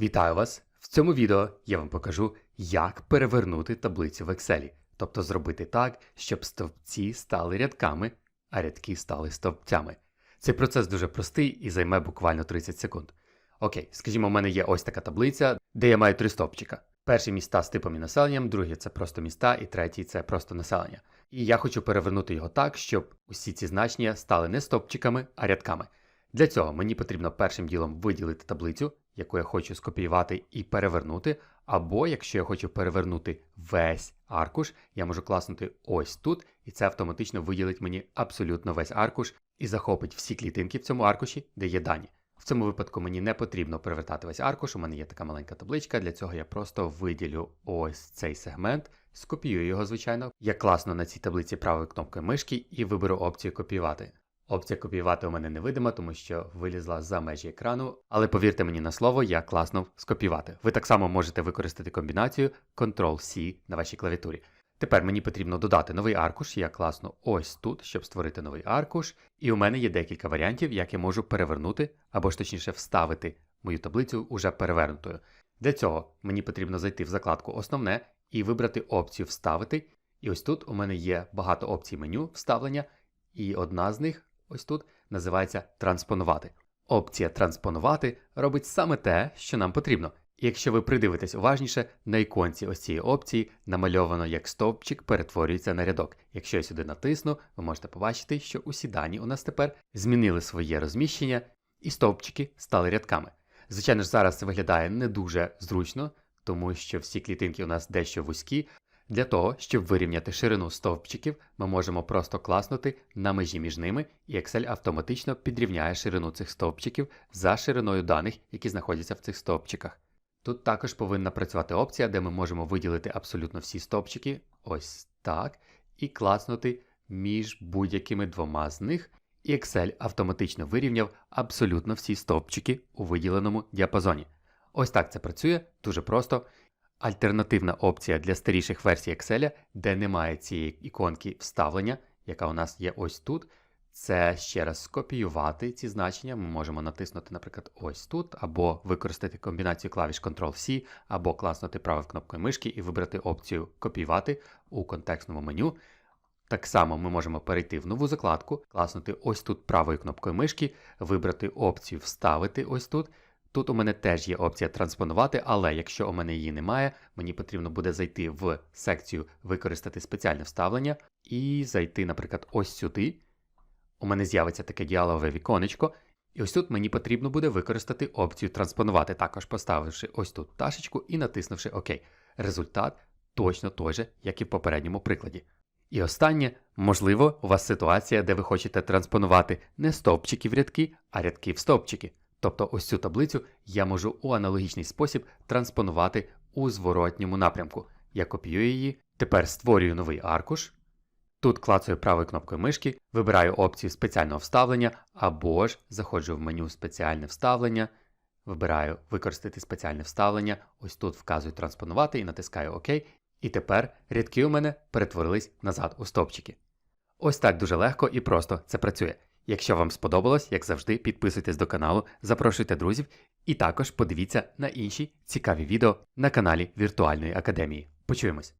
Вітаю вас! В цьому відео я вам покажу, як перевернути таблицю в Excel, тобто зробити так, щоб стовпці стали рядками, а рядки стали стовпцями. Цей процес дуже простий і займе буквально 30 секунд. Окей, скажімо, у мене є ось така таблиця, де я маю три стовпчика. Перший міста з типом і населенням, другий це просто міста, і третій це просто населення. І я хочу перевернути його так, щоб усі ці значення стали не стовпчиками, а рядками. Для цього мені потрібно першим ділом виділити таблицю, яку я хочу скопіювати і перевернути. Або якщо я хочу перевернути весь аркуш, я можу класнути ось тут, і це автоматично виділить мені абсолютно весь аркуш і захопить всі клітинки в цьому аркуші, де є дані. В цьому випадку мені не потрібно перевертати весь аркуш, у мене є така маленька табличка. Для цього я просто виділю ось цей сегмент, скопіюю його, звичайно. Я класно на цій таблиці правою кнопкою мишки і виберу опцію копіювати. Опція копіювати у мене невидима, тому що вилізла за межі екрану, але повірте мені на слово, я класно скопіювати. Ви так само можете використати комбінацію Ctrl-C на вашій клавіатурі. Тепер мені потрібно додати новий аркуш, я класно ось тут, щоб створити новий аркуш. І у мене є декілька варіантів, як я можу перевернути, або ж точніше вставити мою таблицю уже перевернутою. Для цього мені потрібно зайти в закладку Основне і вибрати опцію Вставити. І ось тут у мене є багато опцій меню вставлення, і одна з них ось тут називається Транспонувати. Опція Транспонувати робить саме те, що нам потрібно. Якщо ви придивитесь уважніше, на іконці ось цієї опції намальовано, як стовпчик перетворюється на рядок. Якщо я сюди натисну, ви можете побачити, що усі дані у нас тепер змінили своє розміщення, і стовпчики стали рядками. Звичайно ж, зараз це виглядає не дуже зручно, тому що всі клітинки у нас дещо вузькі. Для того, щоб вирівняти ширину стовпчиків, ми можемо просто класнути на межі між ними, і Excel автоматично підрівняє ширину цих стовпчиків за шириною даних, які знаходяться в цих стовпчиках. Тут також повинна працювати опція, де ми можемо виділити абсолютно всі стовпчики, ось так, і класнути між будь-якими двома з них, і Excel автоматично вирівняв абсолютно всі стовпчики у виділеному діапазоні. Ось так це працює, дуже просто. Альтернативна опція для старіших версій Excel, де немає цієї іконки вставлення, яка у нас є ось тут. Це ще раз скопіювати ці значення. Ми можемо натиснути, наприклад, ось тут, або використати комбінацію клавіш Ctrl-C, або класнути правою кнопкою мишки і вибрати опцію Копіювати у контекстному меню. Так само ми можемо перейти в нову закладку, класнути ось тут правою кнопкою мишки, вибрати опцію Вставити ось тут. Тут у мене теж є опція транспонувати, але якщо у мене її немає, мені потрібно буде зайти в секцію Використати спеціальне вставлення і зайти, наприклад, ось сюди. У мене з'явиться таке діалогове віконечко, і ось тут мені потрібно буде використати опцію транспонувати, також поставивши ось тут пташечку і натиснувши ОК. Результат точно той же, як і в попередньому прикладі. І останнє, можливо, у вас ситуація, де ви хочете транспонувати не стовпчики в рядки, а рядки в стовпчики. Тобто ось цю таблицю я можу у аналогічний спосіб транспонувати у зворотньому напрямку. Я копіюю її, тепер створюю новий аркуш. Тут клацаю правою кнопкою мишки, вибираю опцію спеціального вставлення або ж заходжу в меню спеціальне вставлення, вибираю використати спеціальне вставлення, ось тут вказую транспонувати і натискаю ОК. І тепер рядки у мене перетворились назад у стовпчики. Ось так дуже легко і просто це працює. Якщо вам сподобалось, як завжди, підписуйтесь до каналу, запрошуйте друзів і також подивіться на інші цікаві відео на каналі Віртуальної Академії. Почуємось!